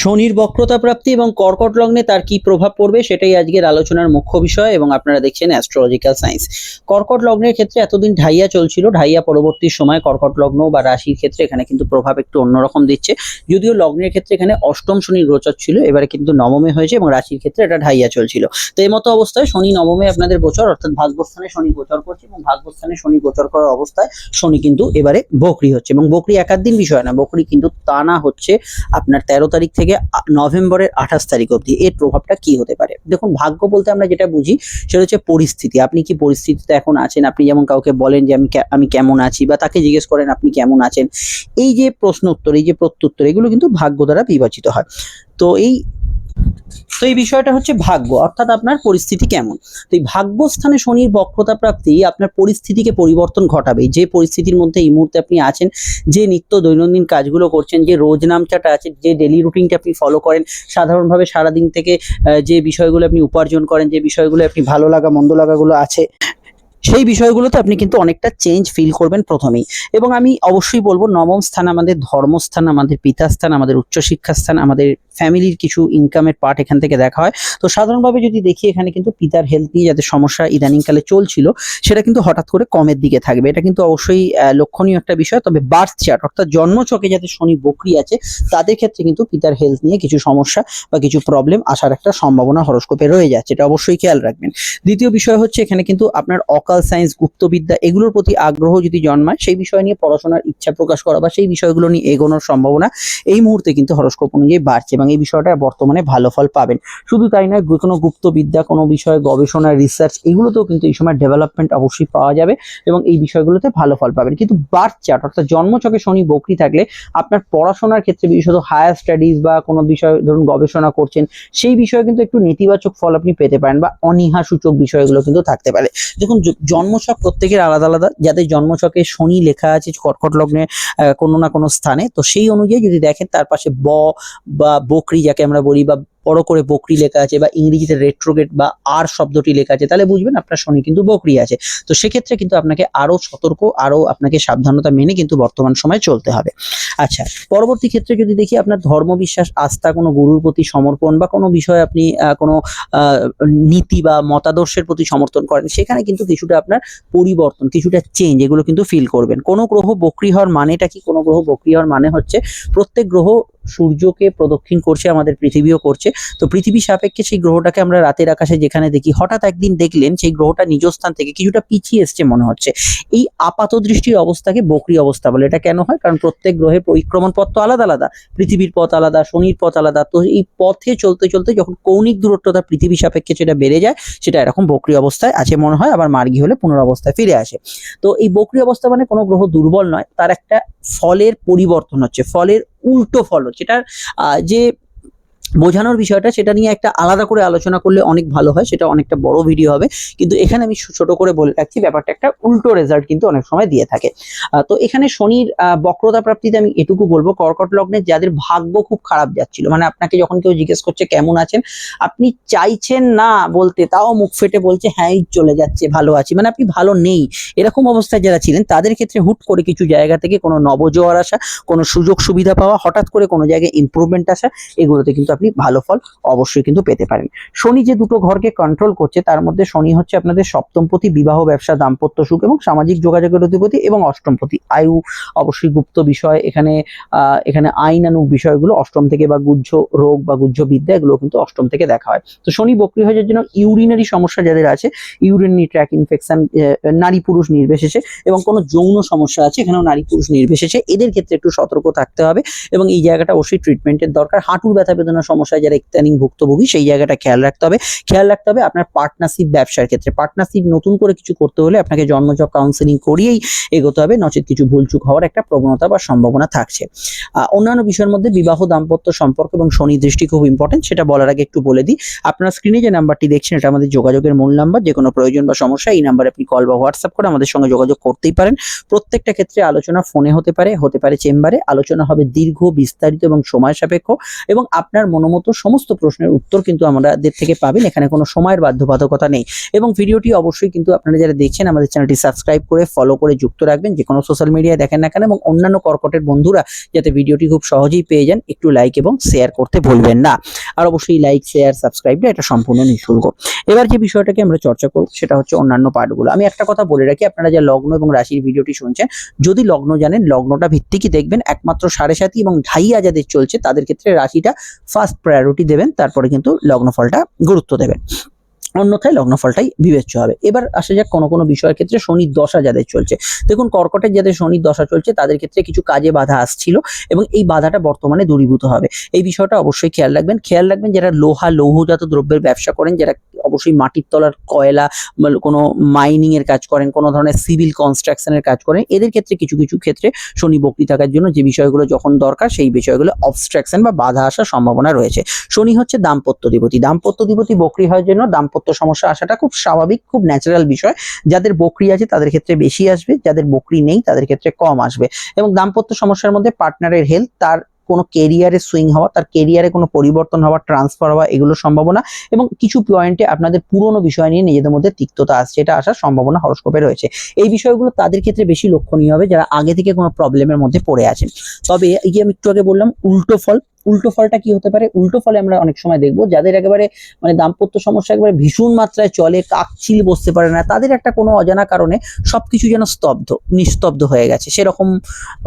শনির বক্রতা প্রাপ্তি এবং কর্কট লগ্নে তার কি প্রভাব পড়বে সেটাই আজকের আলোচনার মুখ্য বিষয় এবং আপনারা দেখছেন অ্যাস্ট্রোলজিক্যাল সায়েন্স কর্কট লগ্নের ক্ষেত্রে এতদিন ঢাইয়া চলছিল, ঢাইয়া পরবর্তী সময় কর্কট লগ্ন বা রাশির ক্ষেত্রে এখানে কিন্তু প্রভাব একটু অন্যরকম দিচ্ছে। যদিও লগ্নের ক্ষেত্রে এখানে অষ্টম শনি গোচর ছিল, এবারে কিন্তু নবমে হয়েছে এবং রাশির ক্ষেত্রে এটা ঢাইয়া চলছিল। তো এই মতো অবস্থায় শনি নবমে আপনাদের গোচর, অর্থাৎ ভাগ্যস্থানে শনি গোচর করছে এবং ভাগ্যস্থানে শনি গোচর করার অবস্থায় শনি কিন্তু এবারে বকরি হচ্ছে এবং বকরি একাধ দিন বিষয় না, বকরি কিন্তু টানা হচ্ছে আপনার তেরো তারিখ থেকে আ- নভেম্বরের আঠাশ তারিখ অবধি এর প্রভাবটা কি হতে পারে? দেখুন, ভাগ্য বলতে আমরা যেটা বুঝি সেটা হচ্ছে পরিস্থিতি। আপনি কি পরিস্থিতিতে এখন আছেন? আপনি যেমন কাউকে বলেন যে আমি আমি কেমন আছি বা তাকে জিজ্ঞেস করেন আপনি কেমন আছেন? এই যে প্রশ্ন উত্তর এই যে প্রত্যুত্তর, এগুলো কিন্তু ভাগ্য দ্বারা বিভাজিত হয়। তো এই তো এই বিষয়টা হচ্ছে ভাগ্য, অর্থাৎ আপনার পরিস্থিতি কেমন? তো এই ভাগ্যস্থানে শনির বক্রতা প্রাপ্তি আপনার পরিস্থিতিকে পরিবর্তন ঘটাবে। যে পরিস্থিতির মধ্যে এই মুহূর্তে আপনি আছেন, যে নিত্য দৈনন্দিন কাজগুলো করছেন, যে রোজ নামচাটা আছে, যে ডেলি রুটিনটা আপনি ফলো করেন, সাধারণভাবে সারাদিন থেকে যে বিষয়গুলো আপনি উপার্জন করেন, যে বিষয়গুলো আপনি ভালো লাগা, মন্দ লাগাগুলো আছে সেই বিষয়গুলোতে আপনি কিন্তু অনেকটা চেঞ্জ ফিল করবেন প্রথমেই। এবং আমি অবশ্যই বলব, নবম স্থান আমাদের, ধর্মস্থান আমাদের, পিতাস্থান আমাদের উচ্চশিক্ষা স্থান আমাদের ফ্যামিলির কিছু ইনকামের পার্ট এখান থেকে দেখা হয়। তো সাধারণভাবে যদি দেখি, এখানে কিন্তু পিতার হেলথ নিয়ে যাতে সমস্যা ইদানিংকালে চলছিল, সেটা কিন্তু হঠাৎ করে কমের দিকে থাকবে। এটা কিন্তু অবশ্যই লক্ষণীয় একটা বিষয়। তবে বার্থ চার্ট অর্থাৎ জন্মচকে যাতে শনি বকরি আছে, তাদের ক্ষেত্রে কিন্তু পিতার হেলথ নিয়ে কিছু সমস্যা বা কিছু প্রবলেম আসার একটা সম্ভাবনা হরস্কোপে রয়ে যাচ্ছে। এটা অবশ্যই খেয়াল রাখবেন। দ্বিতীয় বিষয় হচ্ছে, এখানে কিন্তু আপনার অকাল সায়েন্স গুপ্তবিদ্যা এগুলোর প্রতি আগ্রহ যদি জন্মায়, সেই বিষয় নিয়ে পড়াশোনার ইচ্ছা প্রকাশ করা বা সেই বিষয়গুলো নিয়ে এগোনোর সম্ভাবনা এই মুহূর্তে কিন্তু হরস্কোপ অনুযায়ী বাড়ছে এবং এই বিষয়টা বর্তমানে ভালো ফল পাবেন। শুধু তাই নয় কোনো গুপ্তবিদ্যা, কোনো বিষয়ে, গবেষণা রিসার্চ এগুলোতেও কিন্তু এই সময় ডেভেলপমেন্ট অবশ্যই পাওয়া যাবে এবং এই বিষয়গুলোতে ভালো ফল পাবেন। কিন্তু চার্ট অর্থাৎ জন্মচকে শনি বকরি থাকলে আপনার পড়াশোনার ক্ষেত্রে বিশেষত হায়ার স্টাডিজ বা কোনো বিষয় ধরুন গবেষণা করছেন, সেই বিষয়ে কিন্তু একটু নেতিবাচক ফল আপনি পেতে পারেন বা অনীহা সূচক বিষয়গুলো কিন্তু থাকতে পারে। দেখুন জন্মছক প্রত্যেকের আলাদা আলাদা। যাদের জন্মছকে শনি লেখা আছে, কর্কট লগ্নে কোনো না কোনো স্থানে। তো সেই অনুযায়ী যদি দেখেন তার পাশে ব বা বকরি যাকে আমরা বলি বা বড় করে বকরি লেখা আছে বা ইংরেজিতে রেট্রোগেট বা আর শব্দটি লেখা আছে, তাহলে বুঝবেন আপনার শনি কিন্তু বকরি আছে। তো সেক্ষেত্রে কিন্তু আপনাকে আরও সতর্ক, আরও আপনাকে সাবধানতা মেনে কিন্তু বর্তমান সময়ে চলতে হবে। আচ্ছা পরবর্তী ক্ষেত্রে যদি দেখি আপনার ধর্মবিশ্বাস, আস্থা, কোনো গুরুর প্রতি সমর্পণ বা কোনো বিষয়ে আপনি কোনো নীতি বা মতাদর্শের প্রতি সমর্থন করেন, সেখানে কিন্তু কিছুটা আপনার পরিবর্তন, কিছুটা চেঞ্জ এগুলো কিন্তু ফিল করবেন। কোনো গ্রহ বক্রি হওয়ার মানেটা কি? কোনো গ্রহ বক্রি হওয়ার মানে হচ্ছে প্রত্যেক গ্রহ সূর্যকে প্রদক্ষিণ করছে, আমাদের পৃথিবীও করছে। তো পৃথিবী সাপেক্ষে সেই গ্রহটাকে আমরা রাতের আকাশে যেখানে দেখি, হঠাৎ একদিন দেখলেন সেই গ্রহটা নিজ স্থান থেকে কিছুটা পিছিয়ে এসছে মনে হচ্ছে। এই আপাত দৃষ্টির অবস্থাকে বকরি অবস্থা বলে। এটা কেন হয়? কারণ প্রত্যেক গ্রহের পরিক্রমণ পথ তো আলাদা আলাদা। পৃথিবীর পথ আলাদা, শনির পথ আলাদা। তো এই পথে চলতে চলতে যখন কৌণিক দূরত্বটা পৃথিবী সাপেক্ষে সেটা বেড়ে যায়, সেটা এরকম বকরি অবস্থায় আছে মনে হয়, আবার মার্গী হলে পুনরাবস্থায় ফিরে আসে। তো এই বকরি অবস্থা মানে কোনো গ্রহ দুর্বল নয়, তার একটা ফলের পরিবর্তন হচ্ছে। ফলের উল্টো ফল হচ্ছে এটার যে বোঝানোর বিষয়টা সেটা নিয়ে একটা আলাদা করে আলোচনা করলে অনেক ভালো হয়, সেটা অনেকটা বড় ভিডিও হবে। কিন্তু এখানে আমি ছোট করে বলে রাখছি, ব্যাপারটা একটা উল্টো রেজাল্ট কিন্তু অনেক সময় দিয়ে থাকে। তো এখানে শনির বক্রতা প্রাপ্তিতে আমি এটুকু বলব, কর্কট লগ্নে যাদের ভাগ্য খুব খারাপ যাচ্ছিল মানে আপনাকে যখন কেউ জিজ্ঞেস করছে কেমন আছেন, আপনি চাইছেন না বলতে, তাও মুখ ফেটে বলছে হ্যাঁ চলে যাচ্ছে, ভালো আছি। মানে আপনি ভালো নেই। এরকম অবস্থায় যারা ছিলেন, তাদের ক্ষেত্রে হুট করে কিছু জায়গা থেকে কোনো নবজোয়ার আসা, কোনো সুযোগ সুবিধা পাওয়া, হঠাৎ করে কোনো জায়গায় ইমপ্রুভমেন্ট আসা, এগুলোতে কিন্তু আপনি ভালো ফল অবশ্যই কিন্তু পেতে পারেন। শনি যে দুটো ঘরকে কন্ট্রোল করছে, তার মধ্যে শনি হচ্ছে আপনাদের সপ্তমপতি বিবাহ ব্যবসা, দাম্পত্য সুখ এবং সামাজিক যোগাযোগের অধিপতি এবং অষ্টমপতি আয়ু অবশ্যই গুপ্ত বিষয়। এখানে এখানে আইনানুক বিষয়গুলো, অষ্টম থেকে বা গুহ্য রোগ বা গুহ্য বিদ্যা এগুলো কিন্তু অষ্টম থেকে দেখা হয়। তো শনি বক্রি হয়ে জন্য ইউরিনারি সমস্যা যাদের আছে ইউরিনারি ট্র্যাক ইনফেকশন নারী পুরুষ নির্বিশেষে এবং কোনো যৌন সমস্যা আছে, এখানেও নারী পুরুষ নির্বিশেষে। এদের ক্ষেত্রে একটু সতর্ক থাকতে হবে এবং এই জায়গাটা অবশ্যই ট্রিটমেন্টের দরকার। হাঁটুর ব্যথা বেদনার সমস্যায় যারা ইত্যাদিন ভুক্তভোগী, সেই জায়গাটা খেয়াল রাখতে হবে। খেয়াল রাখতে হবে আপনার পার্টনারশিপ ব্যবসার ক্ষেত্রে। পার্টনারশিপ নতুন করে কিছু করতে হলে আপনাকে জন্মচক কাউন্সিলিং করিয়েই এগোতে হবে, নচেত কিছু ভুলচুক হওয়ার একটা প্রবণতা বা সম্ভাবনা থাকছে। অন্যান্য বিষয়ের মধ্যে বিবাহ দাম্পত্য সম্পর্ক এবং শনি দৃষ্টি খুব ইম্পর্টেন্ট সেটা বলার আগে একটু বলে দিই। আপনার স্ক্রিনে যে নাম্বারটি দেখছেন, এটা আমাদের যোগাযোগের মূল নাম্বার যে কোনো প্রয়োজন বা সমস্যা, এই নাম্বারে আপনি কল বা হোয়াটসঅ্যাপ করে আমাদের সঙ্গে যোগাযোগ করতেই পারেন। প্রত্যেকটা ক্ষেত্রে আলোচনা ফোনে হতে পারে হতে পারে চেম্বারে আলোচনা হবে দীর্ঘ, বিস্তারিত এবং সময় সাপেক্ষ এবং আপনার মনোমতো সমস্ত প্রশ্নের উত্তর কিন্তু আমাদের থেকে পাবেন। এখানে কোনো সময়ের বাধ্যবাধকতা নেই। এবং ভিডিওটি অবশ্যই কিন্তু আপনারা যারা দেখছেন, আমাদের চ্যানেলটি সাবস্ক্রাইব করে ফলো করে যুক্ত রাখবেন। যে কোনো সোশ্যাল মিডিয়ায় দেখেন না কেন, এবং অন্যান্য কর্কটের বন্ধুরা যাতে ভিডিওটি খুব সহজেই পেয়ে যান, একটু লাইক এবং শেয়ার করতে ভুলবেন না। আর অবশ্যই লাইক শেয়ার সাবস্ক্রাইবটা এটা সম্পূর্ণ নিঃশুল্ক। এবার যে বিষয়টাকে আমরা চর্চা করব, সেটা হচ্ছে অন্যান্য পার্টগুলো আমি একটা কথা বলে রাখি, আপনারা যা লগ্ন এবং রাশির ভিডিওটি শুনছেন, যদি লগ্ন জানেন, লগ্নটা ভিত্তিকই দেখবেন। একমাত্র সাড়ে সাতি এবং ঢাইয়া যাদের চলছে। তাদের ক্ষেত্রে রাশিটা ফার্স্ট প্রায়োরিটি দেবেন, তারপরে কিন্তু লগ্নফলটা গুরুত্ব দেবেন। অন্যথায় লগ্নফলটাই বিবেচ্য হবে। এবার আসা যাক কোনো কোনো বিষয়ের ক্ষেত্রে শনির দশা যাদের চলছে। দেখুন, কর্কটের যাদের শনির দশা চলছে, তাদের ক্ষেত্রে কিছু কাজে বাধা আসছিল এবং এই বাধাটা বর্তমানে দূরীভূত হবে। এই বিষয়টা অবশ্যই খেয়াল রাখবেন। খেয়াল রাখবেন, যারা লোহা, লৌহজাত দ্রব্যের ব্যবসা করেন, যারা অবশ্যই মাটির তলার কয়লা কোনো মাইনিং এর কাজ করেন, কোনো ধরনের সিভিল কনস্ট্রাকশনের কাজ করেন, এদের ক্ষেত্রে কিছু কিছু ক্ষেত্রে শনি বক্রি থাকার জন্য যে বিষয়গুলো যখন দরকার সেই বিষয়গুলো অবস্ট্রাকশন বা বাধা আসার সম্ভাবনা রয়েছে। শনি হচ্ছে দাম্পত্য দিবতী দাম্পত্য দিবতী বকরি হওয়ার জন্য দাম্পত্য সমস্যা আসাটা খুব স্বাভাবিক, খুব ন্যাচারাল বিষয়। যাদের বকরি আছে তাদের ক্ষেত্রে বেশি আসবে, যাদের বকরি নেই তাদের ক্ষেত্রে কম আসবে। এবং দাম্পত্য সমস্যার মধ্যে পার্টনারের হেলথ তার কোনো কেরিয়ারে সুইং হওয়া, তার কেরিয়ারে কোনো পরিবর্তন হওয়া ট্রান্সফার হওয়া এগুলোর সম্ভাবনা এবং কিছু পয়েন্টে আপনাদের পুরনো বিষয় নিয়ে নিজেদের মধ্যে তিক্ততা আসছে, এটা আসার সম্ভাবনা হরস্কোপে রয়েছে। এই বিষয়গুলো তাদের ক্ষেত্রে বেশি লক্ষণীয় হবে যারা আগে থেকে কোনো প্রবলেমের মধ্যে পড়ে আছেন। তবে এই যে আমি একটু আগে বললাম, উল্টো ফল। উল্টো ফলটা কি হতে পারে? উল্টো ফলে আমরা অনেক সময় দেখব যাদের একেবারে মানে দাম্পত্য সমস্যা একেবারে ভীষণ মাত্রায় চলে কাকচিল বসতে পারে না, তাদের একটা কোনো অজানা কারণে সবকিছু যেন স্তব্ধ, নিস্তব্ধ হয়ে গেছে। সেরকম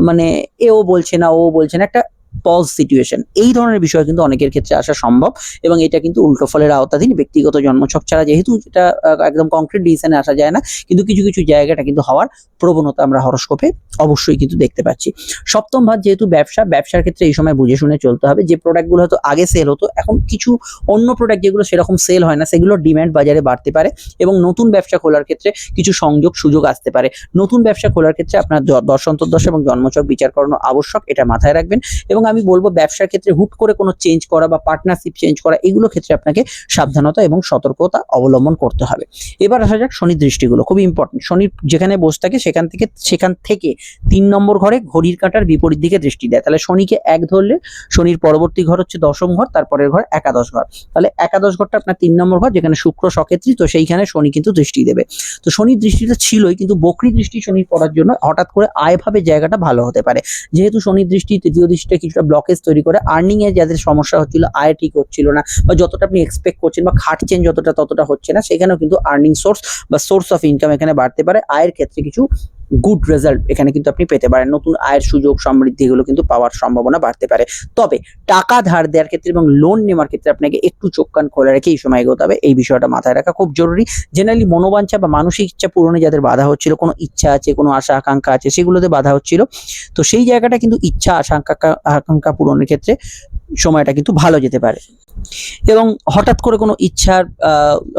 মানে এও বলছে না, ও বলছে না। একটা পজ সিচুয়েশন এই ধরনের বিষয় কিন্তু অনেকের ক্ষেত্রে আসা সম্ভব এবং এটা কিন্তু উল্টো ফলের আওতাধীন। ব্যক্তিগত জন্মছক ছাড়া যেহেতু এটা একদম কংক্রিট ডিসিশনে আসা যায় না, কিন্তু কিছু কিছু জায়গাটা কিন্তু হওয়ার প্রবণতা আমরা হরস্কোপে অবশ্যই কিন্তু দেখতে পাচ্ছি। সপ্তম ভাব যেহেতু ব্যবসা, ব্যবসার ক্ষেত্রে এই সময় বুঝে শুনে চলতে হবে। যে প্রোডাক্টগুলো হয়তো আগে সেল হতো, এখন কিছু অন্য প্রোডাক্ট যেগুলো সেরকম সেল হয় না, সেগুলোর ডিম্যান্ড বাজারে বাড়তে পারে এবং নতুন ব্যবসা খোলার ক্ষেত্রে কিছু সংযোগ, সুযোগ আসতে পারে। নতুন ব্যবসা খোলার ক্ষেত্রে আপনার দ- দশ অন্তর্দশ এবং জন্মছক বিচার করানো আবশ্যক, এটা মাথায় রাখবেন এবং আমি বলব ব্যবসার ক্ষেত্রে হুট করে কোনো চেঞ্জ করা বা পার্টনারশিপ চেঞ্জ করা, এগুলো ক্ষেত্রে আপনাকে সাবধানতা এবং সতর্কতা অবলম্বন করতে হবে। এবার আসা যাক শনির দৃষ্টিগুলো খুবই ইম্পর্টেন্ট শনি যেখানে বসে থাকে সেখান থেকে সেখান থেকে তিন নম্বর ঘরে ঘড়ির কাঁটার বিপরীত দিকে দৃষ্টি দেয়। তাহলে শনিকে এক ধরলে, শনির পরবর্তী ঘর হচ্ছে দশম ঘর, তারপরের ঘর একাদশ ঘর। তাহলে একাদশ ঘরটা আপনার তিন নম্বর ঘর, যেখানে শুক্র সকেত্রী তো সেইখানে শনি কিন্তু দৃষ্টি দেবে। তো শনির দৃষ্টিটা ছিলই, কিন্তু বকরি দৃষ্টি শনির পড়ার জন্য হঠাৎ করে আয়ভাবে জায়গাটা ভালো হতে পারে। যেহেতু শনির দৃষ্টি তৃতীয় দৃষ্টিটা কিছুটা ব্লকেজ তৈরি করে আর্নিং এর যাদের সমস্যা হচ্ছিল, আয় ঠিক হচ্ছিল না বা যতটা আপনি এক্সপেক্ট করছেন বা খাটছেন যতটা ততটা হচ্ছে না, সেখানেও কিন্তু আর্নিং সোর্স বা সোর্স অফ ইনকাম এখানে বাড়তে পারে। আয়ের ক্ষেত্রে কিছু গুড রেজাল্ট এখানে কিন্তু আপনি পেতে পারেন। নতুন আয়ের সুযোগ, সমৃদ্ধি এগুলো কিন্তু পাওয়ার সম্ভাবনা বাড়তে পারে। তবে টাকা ধার দেওয়ার ক্ষেত্রে এবং লোন নেওয়ার ক্ষেত্রে আপনাকে একটু চোখ কান খোলা রেখে এই সময় এগোতে হবে। এই বিষয়টা মাথায় রাখা খুব জরুরি। জেনারেলি মনোবাঞ্ছা বা মানসিক ইচ্ছা পূরণে যাদের বাধা হচ্ছিল, কোনো ইচ্ছা আছে, কোনো আশা, আকাঙ্ক্ষা আছে, সেগুলোতে বাধা হচ্ছিল। তো সেই জায়গাটা কিন্তু ইচ্ছা, আশা, আকাঙ্ক্ষা আকাঙ্ক্ষা পূরণের ক্ষেত্রে সময়টা কিন্তু ভালো যেতে পারে। এবং হঠাৎ করে কোনো ইচ্ছার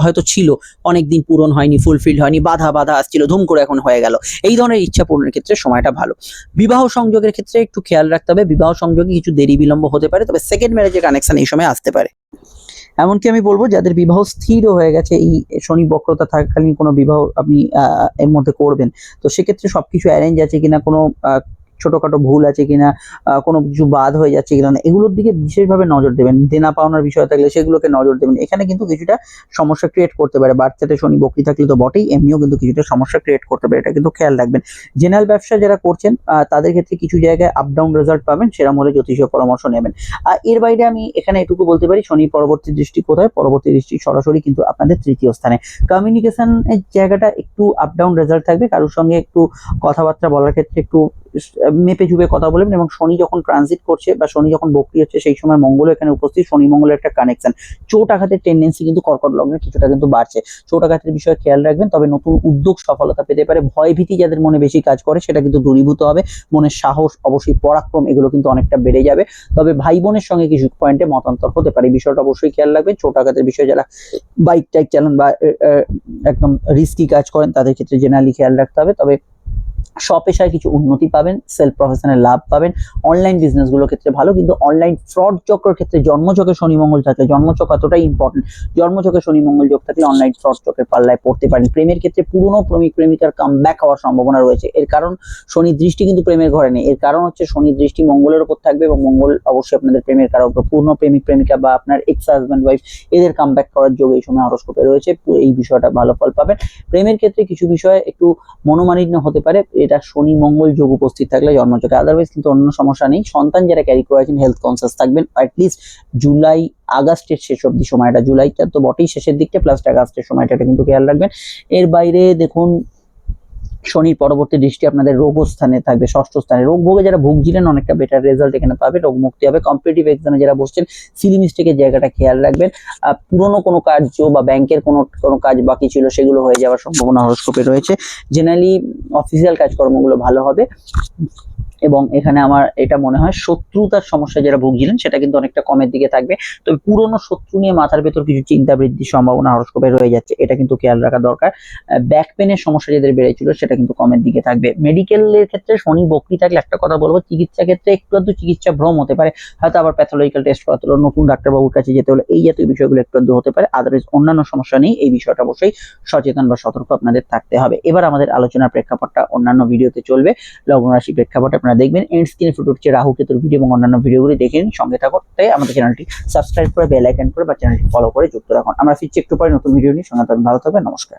হয়তো ছিল অনেক দিন পূরণ হয়নি ফুলফিল হয়নি বাধা বাধা আসছিল, ধুম করে এখন হয়ে গেল, এই ধরনের ইচ্ছা পূরণের ক্ষেত্রে সময়টা ভালো। বিবাহ সংযোগের ক্ষেত্রে একটু খেয়াল রাখতে হবে, বিবাহ সংযোগে কিছু দেরি বিলম্ব হতে পারে, তবে সেকেন্ড ম্যারেজের কানেকশন এই সময় আসতে পারে। এমনকি আমি বলব, যাদের বিবাহ স্থির হয়ে গেছে, এই শনি বক্রতা থাকাকালীন কোনো বিবাহ আপনি এর মধ্যে করবেন, তো সেক্ষেত্রে সবকিছু অ্যারেঞ্জ আছে কিনা কোনো ছোটখাটো ভুল আছে কিনা কোনো কিছু বাদ হয়ে যাচ্ছে কিনা, এগুলোর দিকে বিশেষভাবে নজর দেবেন। দেনা পাওনার বিষয় থাকলে সেগুলোকে নজর দেবেন। এখানে কিন্তু কিছুটা সমস্যা ক্রিয়েট করতে পারে। বাচ্চাতে শনি বকরি থাকলে তো বটেই, এমনিও কিন্তু কিছুটা সমস্যা ক্রিয়েট করতে পারে। এটা কিন্তু খেয়াল রাখবেন। জেনারেল ব্যবসা যারা করছেন তাদের ক্ষেত্রে কিছু জায়গায় আপ ডাউন রেজাল্ট পাবেন সেরকম হলে জ্যোতিষীয় পরামর্শ নেবেন। আর এর বাইরে আমি এখানে এটুকু বলতে পারি, শনি পরবর্তী দৃষ্টি কোথায়? পরবর্তী দৃষ্টি সরাসরি কিন্তু আপনাদের তৃতীয় স্থানে। কমিউনিকেশনের জায়গাটা একটু আপ ডাউন রেজাল্ট থাকবে। কারোর সঙ্গে একটু কথাবার্তা বলার ক্ষেত্রে একটু মেপে ঝুপে কথা বলবেন এবং শনি যখন ট্রানজিট করছে বা শনি যখন বক্রি হচ্ছে, সেই সময় মঙ্গল এখানে উপস্থিত। শনি মঙ্গলের একটা কানেকশন চোট আঘাতের টেন্ডেন্সি কিন্তু কর্কট লগ্নের কিছুটা কিন্তু বাড়ছে। চোট আঘাতের বিষয়ে খেয়াল রাখবেন, তবে নতুন উদ্যোগ সফলতা পেতে পারে। ভয় ভীতি যাদের মনে বেশি কাজ করে, সেটা কিন্তু দূরীভূত হবে। মনের সাহস, অবশ্যই পরাক্রম, এগুলো কিন্তু অনেকটা বেড়ে যাবে। তবে ভাই বোনের সঙ্গে কিছু পয়েন্টে মতান্তর হতে পারে। এই বিষয়টা অবশ্যই খেয়াল রাখবেন। ছোট আঘাতের বিষয়ে যারা বাইক টাইক চালান বা একদম রিস্কি কাজ করেন, তাদের ক্ষেত্রে জেনারেলি খেয়াল রাখতে হবে। তবে স্বপেশায় কিছু উন্নতি পাবেন সেলফ প্রফেশনে লাভ পাবেন। অনলাইন বিজনেসগুলোর ক্ষেত্রে ভালো, কিন্তু অনলাইন ফ্রড চক্রের ক্ষেত্রে জন্মচকে শনি মঙ্গল থাকলে জন্মচক এতটাই ইম্পর্টেন্ট জন্মচকে শনি মঙ্গল যোগ থাকলে অনলাইন ফ্রড চক্রের পাল্লায় পড়তে পারেন। প্রেমের ক্ষেত্রে পুরনো প্রেমিক, প্রেমিকার কাম ব্যাক হওয়ার সম্ভাবনা রয়েছে। এর কারণ শনির দৃষ্টি কিন্তু প্রেমের ঘরে নেই। এর কারণ হচ্ছে শনি দৃষ্টি মঙ্গলের উপর থাকবে এবং মঙ্গল অবশ্যই আপনাদের প্রেমের কারক তো পূর্ণ প্রেমিক, প্রেমিকা বা আপনার এক্স হাজব্যান্ড ওয়াইফ এদের কাম ব্যাক করার যোগ এই সময় হরস্কোপে রয়েছে। এই বিষয়টা ভালো ফল পাবেন প্রেমের ক্ষেত্রে কিছু বিষয়ে একটু মনোমালিন্য হতে পারে। এটা শনি, মঙ্গল, যোগ উপস্থিত থাকলে জন্মচকে আদারওয়াইজ কিন্তু অন্য সমস্যা নেই। সন্তান যারা ক্যারি করে আছেন হেলথ কনসিয়াস থাকবেন। অ্যাটলিস্ট জুলাই, আগস্টের শেষ অব্দি সময়টা। জুলাইটা তো বটেই শেষের দিকটা প্লাস আগস্টের সময়টা কিন্তু খেয়াল রাখবেন। এর বাইরে দেখুন শনির পরবর্তী দৃষ্টি আপনাদের রোগ স্থানে থাকবে, ষষ্ঠ স্থানে। রোগ ভোগে যারা ভুগছিলেন অনেকটা বেটার রেজাল্ট এখানে পাবে, রোগ মুক্তি হবে। কম্পিটিভ এক্সামে যারা বসছেন সিলি মিস্টেকের জায়গাটা খেয়াল রাখবেন। পুরনো কোনো কার্য বা ব্যাংকের কোনো কোনো কাজ বাকি ছিল, সেগুলো হয়ে যাওয়ার সম্ভাবনা হরস্কোপে রয়েছে। জেনারেলি অফিসিয়াল কাজকর্মগুলো ভালো হবে। এবং এখানে আমার এটা মনে হয় শত্রুতার সমস্যা যারা ভুগছিলেন, সেটা কিন্তু অনেকটা কমের দিকে থাকবে। তবে পুরনো শত্রু নিয়ে মাথার ভেতর কিছু চিন্তা বৃদ্ধির সম্ভাবনা হরস্কোপে রয়ে যাচ্ছে, এটা কিন্তু খেয়াল রাখা দরকার। ব্যাক পেনের সমস্যা যাদের বেড়েছিল, সেটা কিন্তু কমের দিকে থাকবে। মেডিকেলের ক্ষেত্রে শনি বকরি থাকলে একটা কথা বলব, চিকিৎসা ক্ষেত্রে একটু আধটু চিকিৎসা ভ্রম হতে পারে। হয়তো আবার প্যাথোলজিক্যাল টেস্ট করাতে হলো, নতুন ডাক্তারবাবুর কাছে যেতে হলো, এই জাতীয় বিষয়গুলো একটু আধটু হতে পারে। আদারওয়াইজ অন্যান্য সমস্যা নেই এই বিষয়টা অবশ্যই সচেতন বা সতর্ক আপনাদের থাকতে হবে। এবার আমাদের আলোচনার প্রেক্ষাপটটা অন্যান্য ভিডিওতে চলবে। লগ্ন রাশি প্রেক্ষাপট আপনারা দেখবেন এন্ড স্ক্রিনে ফুটে উঠছে রাহু কেতুর ভিডিও এবং অন্যান্য ভিডিওগুলি দেখে নিন সঙ্গে থাকো তাই আমাদের চ্যানেলটি সাবস্ক্রাইব করে বেল আইকন করে বা চ্যানেলটি ফলো করে যুক্ত রাখুন। আমরা ফিরছি একটু পরে নতুন ভিডিও নিয়ে। সঙ্গে ভালো থাকবেন, নমস্কার।